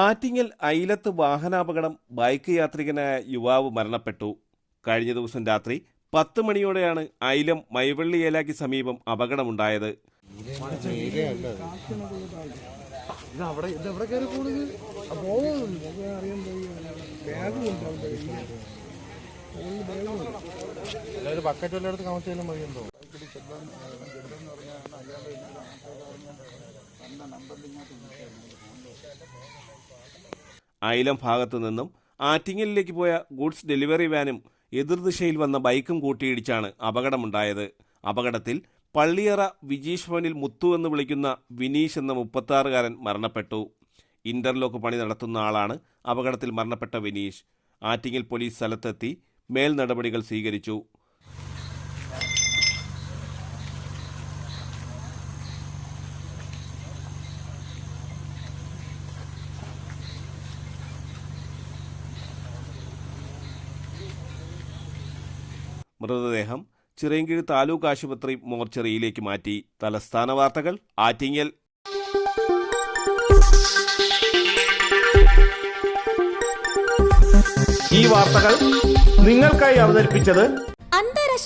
Attingal അയിലത്ത് വാഹനാപകടം bike യാത്രികനായ യുവാവ് മരണപ്പെട്ടു. കഴിഞ്ഞ ദിവസം രാത്രി പത്ത് മണിയോടെയാണ് അയിലം മൈവള്ളി ഏലാക്ക് സമീപം അപകടമുണ്ടായത്. ബക്കറ്റ് വല്ല എടുത്ത് കമച്ചാലും അയിലം ഭാഗത്തു നിന്നും ആറ്റിങ്ങലിലേക്ക് പോയ ഗുഡ്സ് ഡെലിവറി വാനും എതിർദിശയിൽ വന്ന ബൈക്കും കൂട്ടിയിടിച്ചാണ് അപകടമുണ്ടായത്. അപകടത്തിൽ പള്ളിയറ വിജീഷ് ഭവനിൽ മുത്തു എന്ന് വിളിക്കുന്ന വിനീഷ് എന്ന മുപ്പത്താറുകാരൻ മരണപ്പെട്ടു. ഇന്റർലോക്ക് പണി നടത്തുന്ന ആളാണ് അപകടത്തിൽ മരണപ്പെട്ട വിനീഷ്. ആറ്റിങ്ങൽ പോലീസ് സ്ഥലത്തെത്തി മേൽ നടപടികൾ സ്വീകരിച്ചു. മൃതദേഹം ചിറയൻകീഴ് താലൂക്ക് ആശുപത്രി മോർച്ചറിയിലേക്ക് മാറ്റി. തലസ്ഥാന വാർത്തകൾ ആറ്റിങ്ങൽ. ഈ വാർത്തകൾ നിങ്ങൾക്കായി അവതരിപ്പിച്ചത്